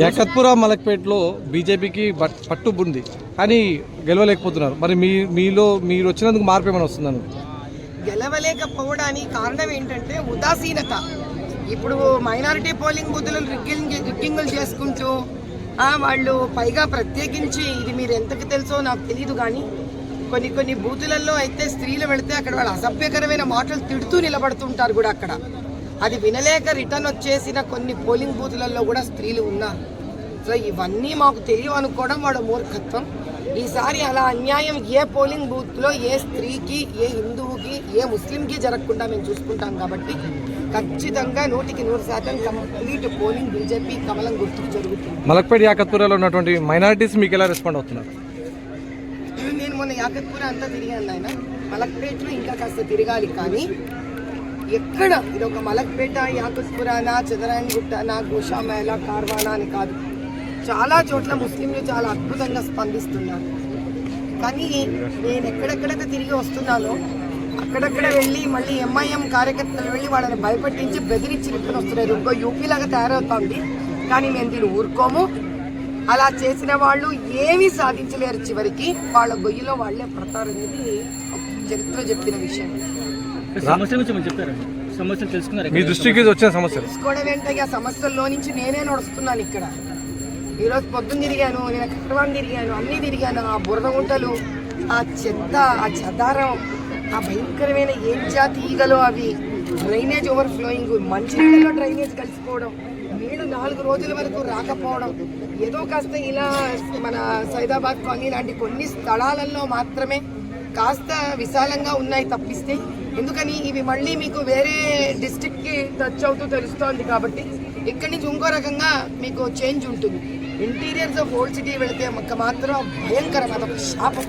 యాకత్పుర మలక్పేటలో బీజేపీకి బట్ పట్టు ఉంది కానీ గెలవలేకపోతున్నారు. మరి మీ మీలో మీరు వచ్చినందుకు మార్పు ఏమైనా వస్తుందని గెలవలేకపోవడానికి కారణం ఏంటంటే ఉదాసీనత. ఇప్పుడు మైనారిటీ పోలింగ్ బుద్ధులు రిగ్గింగ్ రిగ్గింగులు చేసుకుంటూ వాళ్ళు పైగా ప్రత్యేకించి ఇది మీరు ఎంతకు తెలుసో నాకు తెలియదు కానీ కొన్ని కొన్ని బూతులలో అయితే స్త్రీలు వెళితే అక్కడ వాళ్ళు అసభ్యకరమైన మాటలు తిడుతూ నిలబడుతుంటారు కూడా అక్కడ. అది వినలేక రిటర్న్ వచ్చేసిన కొన్ని పోలింగ్ బూతులలో కూడా స్త్రీలు ఉన్నారు. సో ఇవన్నీ మాకు తెలియవు అనుకోవడం వాడు మూర్ఖత్వం. ఈసారి అలా అన్యాయం ఏ పోలింగ్ బూత్లో ఏ స్త్రీకి ఏ హిందువుకి ఏ ముస్లింకి జరగకుండా మేము చూసుకుంటాం కాబట్టి ఖచ్చితంగా నూటికి నూరు శాతం కంప్లీట్ పోలింగ్ బీజేపీ కమలం గుర్తుకు జరుగుతుంది. మలక్పేట యాకత్పురలో ఉన్నటువంటి మైనారిటీస్ మీకు ఎలా రెస్పాండ్ అవుతున్నారు? నేను మొన్న యాకత్పుర అంతా తిరిగాను ఆయన మలక్పేటలో ఇంకా కాస్త తిరగాలి కానీ ఎక్కడ? ఇది ఒక మలక్పేట యాకత్పురానా చదరాయణగుట్టనా గోషామేళ కార్వానా అని కాదు. చాలా చోట్ల ముస్లింలు చాలా అద్భుతంగా స్పందిస్తున్నారు. కానీ నేను ఎక్కడెక్కడైతే తిరిగి వస్తున్నానో అక్కడక్కడ వెళ్ళి మళ్ళీ ఎంఐఎం కార్యకర్తలు వెళ్ళి వాళ్ళని భయపెట్టించి బెదిరించి రిటర్న్ వస్తున్నారు. ఇంకో యూపీలాగా తయారవుతోంది. కానీ మేము దీన్ని ఊరుకోము. అలా చేసిన వాళ్ళు ఏమీ సాధించలేరు చివరికి. వాళ్ళ గొయ్యిలో వాళ్ళే పడతారనేది చరిత్ర చెప్పిన విషయం. సమస్యల గురించి మనం చెప్పారండి సమస్యలు తెలుసుకున్నారు మీ దృష్టికి వచ్చిన తెలుసుకోవడం ఏంటయ్యా? సమస్యల్లో నుంచి నేనే నడుస్తున్నాను ఇక్కడ. ఈరోజు పొద్దున్న తిరిగాను నేను కట్టవాన్ తిరిగాను అన్నీ తిరిగాను. ఆ బురద గుంటలు ఆ చెత్త ఆ చెదారం ఆ భయంకరమైన ఏం జాతి ఈగలు అవి? డ్రైనేజ్ ఓవర్ ఫ్లోయింగ్ మంచినీళ్ళలో డ్రైనేజ్ కలిసిపోవడం నీళ్ళు నాలుగు రోజుల వరకు రాకపోవడం ఏదో కాస్త ఇలా మన సైదాబాద్ కాలనీ లాంటి కొన్ని స్థలాలలో మాత్రమే కాస్త విశాలంగా ఉన్నాయి తప్పిస్తే ఎందుకని ఇవి మళ్ళీ మీకు వేరే డిస్ట్రిక్ట్కి టచ్ అవుతూ తెలుస్తోంది కాబట్టి ఇక్కడి నుంచి ఇంకో రకంగా మీకు చేంజ్ ఉంటుంది. ఇంటీరియర్స్ ఆఫ్ ఓల్డ్ సిటీ వెళితే మాకు మాత్రం భయంకరం అదొక శాపం.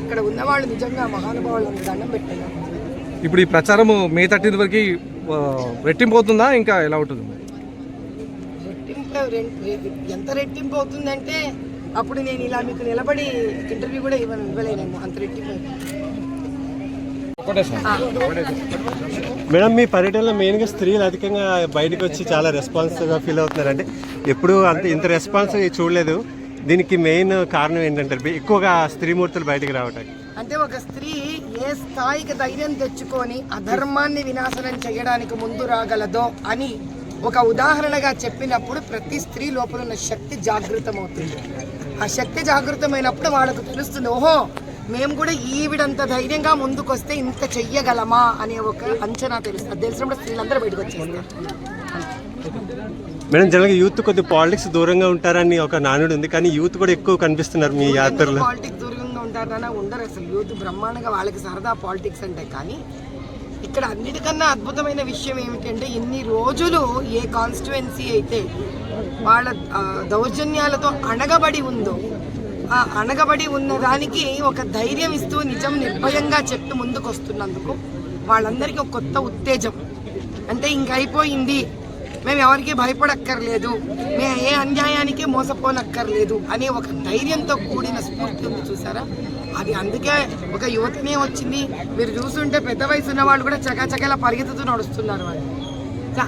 అక్కడ ఉన్నవాళ్ళు నిజంగా మహానుభావులను దండం పెట్టారు. ఇప్పుడు ఈ ప్రచారం మే థర్టీన్త్ వరకు రెట్టింపు అవుతుందా ఇంకా ఎలా ఉంటుంది? రెట్టింపు ఎంత రెట్టింపు అవుతుందంటే అప్పుడు నేను ఇలా మీకు నిలబడి ఇంటర్వ్యూ కూడా ఇవ్వను ఇవ్వలేనేమో అంత రెట్టింపు ఆ. మేడం మీ పర్యటనలో మెయిన్గా స్త్రీలు అధికంగా బయటకు వచ్చి చాలా రెస్పాన్స్గా ఫీల్ అవుతున్నారు అంటే ఎప్పుడు అంత ఇంత రెస్పాన్స్ చూడలేదు. దీనికి మెయిన్ కారణం ఏంటంటే ఎక్కువగా స్త్రీమూర్తులు బయటకు రావటానికి. అంటే ఒక స్త్రీ ఏ స్థాయికి ధైర్యం తెచ్చుకొని అధర్మాన్ని వినాశనం చేయడానికి ముందు రాగలదో అని ఒక ఉదాహరణగా చెప్పినప్పుడు ప్రతి స్త్రీ లోపల ఉన్న శక్తి జాగృతమవుతుంది. ఆ శక్తి జాగృతమైనప్పుడు వాళ్ళకు తెలుస్తుంది ఓహో మేము కూడా ఈవిడంత ధైర్యంగా ముందుకొస్తే ఇంత చెయ్యగలమా? అనే ఒక అంచనా తెలుస్తుంది. తెలిసినప్పుడు స్త్రీలందరూ బయటకు వచ్చేస్తారు. మేడం జనరల్గా యూత్ కొద్ది పాలిటిక్స్ దూరంగా ఉంటారని ఒక నానుడు ఉంది కానీ యూత్ కూడా ఎక్కువ కనిపిస్తున్నారు మీ యాత్రలో. పాలిటిక్స్ దూరంగా ఉంటారన్నా ఉండరు అసలు. యూత్ బ్రహ్మాండంగా వాళ్ళకి సరదా పాలిటిక్స్ అంటే కానీ ఇక్కడ అన్నిటికన్నా అద్భుతమైన విషయం ఏమిటంటే ఎన్ని రోజులు ఏ కాన్స్టిట్యువెన్సీ అయితే వాళ్ళ దౌర్జన్యాలతో అణగబడి ఉందో ఆ అణగబడి ఉన్న దానికి ఒక ధైర్యం ఇస్తూ నిజం నిర్భయంగా చెప్పి ముందుకు వస్తున్నందుకు వాళ్ళందరికీ ఒక కొత్త ఉత్తేజం. అంటే ఇంక అయిపోయింది. మేము ఎవరికి భయపడక్కర్లేదు. మేము ఏ అన్యాయానికి మోసపోనక్కర్లేదు అనే ఒక ధైర్యంతో కూడిన స్ఫూర్తి ఉంది చూసారా? అది అందుకే ఒక యువతనే వచ్చింది. మీరు చూస్తుంటే పెద్ద వయసు ఉన్న వాళ్ళు కూడా చకాచకలా పరిగెత్తుతూ నడుస్తున్నారు వాళ్ళు.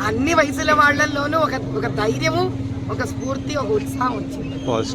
అన్ని వయసుల వాళ్ళల్లోనూ ఒక ఒక ధైర్యము ఒక స్ఫూర్తి ఒక ఉత్సాహం వచ్చింది.